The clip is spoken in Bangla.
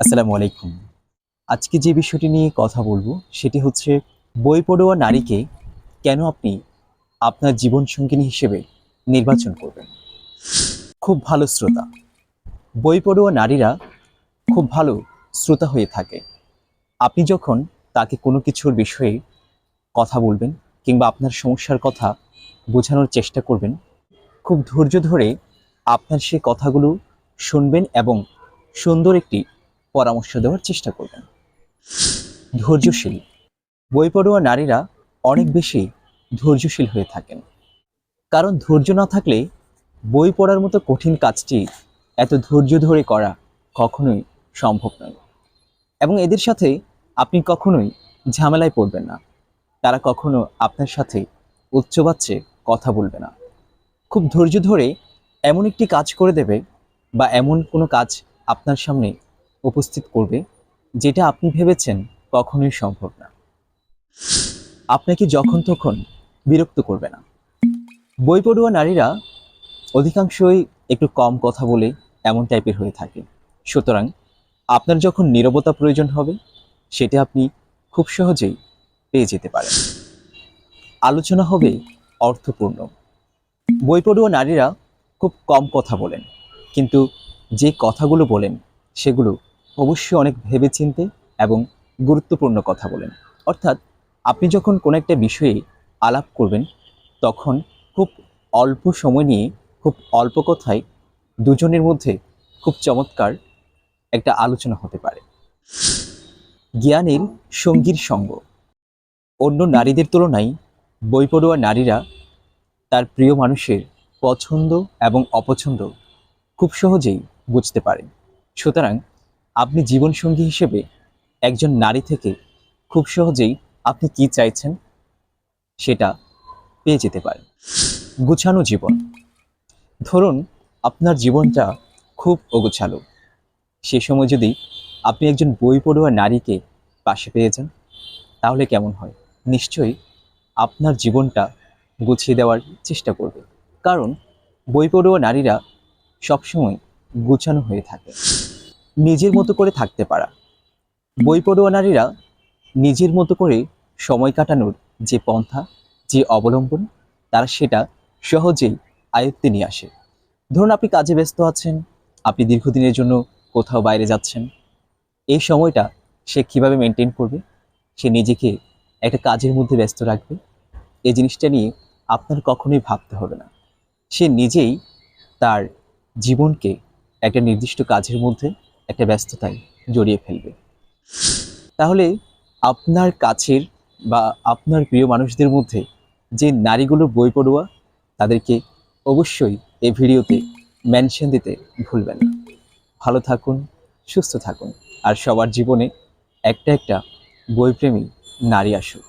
আসসালামু আলাইকুম। আজকে যে বিষয়টি নিয়ে কথা বলব, সেটি হচ্ছে বই পড়ুয়া নারীকে কেন আপনি আপনার জীবনসঙ্গিনী হিসেবে নির্বাচন করবেন? খুব ভালো শ্রোতা। বই পড়ুয়া নারীরা খুব ভালো শ্রোতা হয়ে থাকে। আপনি যখন তাকে কোনো কিছুর বিষয়ে কথা বলবেন কিংবা আপনার সমস্যার কথা বোঝানোর চেষ্টা করবেন, খুব ধৈর্য ধরে আপনার সে কথাগুলো শুনবেন এবং সুন্দর একটি পরামর্শ দেওয়ার চেষ্টা করবেন। ধৈর্যশীল। বই পড়ুয়া নারীরা অনেক বেশি ধৈর্যশীল হয়ে থাকেন। কারণ ধৈর্য না থাকলে বই পড়ার মতো কঠিন কাজটি এত ধৈর্য ধরে করা কখনোই সম্ভব নয়। এবং এদের সাথে আপনি কখনোই ঝামেলায় পড়বেন না। তারা কখনো আপনার সাথে উচ্চবাচ্যে কথা বলবে না। খুব ধৈর্য ধরে এমন একটি কাজ করে দেবে বা এমন কোনো কাজ আপনার সামনে উপস্থিত করবে, যেটা আপনি ভেবেছেন কখনোই সম্ভব না। আপনাকে যখন তখন বিরক্ত করবে না। বই পড়ুয়া নারীরা অধিকাংশই একটু কম কথা বলে এমন টাইপের হয়ে থাকে। সুতরাং আপনার যখন নীরবতা প্রয়োজন হবে, সেটা আপনি খুব সহজেই পেয়ে যেতে পারেন। আলোচনা হবে অর্থপূর্ণ। বই পড়ুয়া নারীরা খুব কম কথা বলেন, কিন্তু যে কথাগুলো বলেন, সেগুলো অবশ্যই অনেক ভেবেচিন্তে এবং গুরুত্বপূর্ণ কথা বলেন। অর্থাৎ আপনি যখন কোনো একটা বিষয়ে আলাপ করবেন, তখন খুব অল্প সময় নিয়ে, খুব অল্প কথায় দুজনের মধ্যে খুব চমৎকার একটা আলোচনা হতে পারে। জ্ঞানের সঙ্গীর সঙ্গ। অন্য নারীদের তুলনায় বই পড়ুয়া নারীরা তার প্রিয় মানুষের পছন্দ এবং অপছন্দ খুব সহজেই বুঝতে পারেন। সুতরাং আপনি জীবনসঙ্গী হিসেবে একজন নারী থেকে খুব সহজেই আপনি কি চাইছেন সেটা পেয়ে যেতে পারেন। গুছানো জীবন। ধরুন আপনার জীবনটা খুব অগোছালো। সে সময় যদি আপনি একজন বই পড়ুয়া নারীকে পাশে পেয়ে যান, তাহলে কেমন হয়? নিশ্চয়ই আপনার জীবনটা গুছিয়ে দেওয়ার চেষ্টা করবে। কারণ বই পড়ুয়া নারীরা সবসময় গুছানো হয়ে থাকে। নিজের মতো করে থাকতে পারা। বই পড়ুয়া নারীরা নিজের মতো করে সময় কাটানোর যে পন্থা, যে অবলম্বন, তারা সেটা সহজেই আয়ত্তে নিয়ে আসে। ধরুন আপনি কাজে ব্যস্ত আছেন, আপনি দীর্ঘদিনের জন্য কোথাও বাইরে যাচ্ছেন। এই সময়টা সে কীভাবে মেনটেন করবে? সে নিজেকে একটা কাজের মধ্যে ব্যস্ত রাখবে? এই জিনিসটা নিয়ে আপনার কখনোই ভাবতে হবে না। সে নিজেই তার জীবনকে একটা নির্দিষ্ট কাজের মধ্যে একটা ব্যস্ততায় জড়িয়ে ফেলবে। তাহলে আপনার কাছের বা আপনার প্রিয় মানুষদের মধ্যে যে নারীগুলো বই পড়ুয়া, তাদেরকে অবশ্যই এই ভিডিওতে মেনশন দিতে ভুলবেন ভালো থাকুন, সুস্থ থাকুন, আর সবার জীবনে একটা একটা বইপ্রেমী নারী আসুক।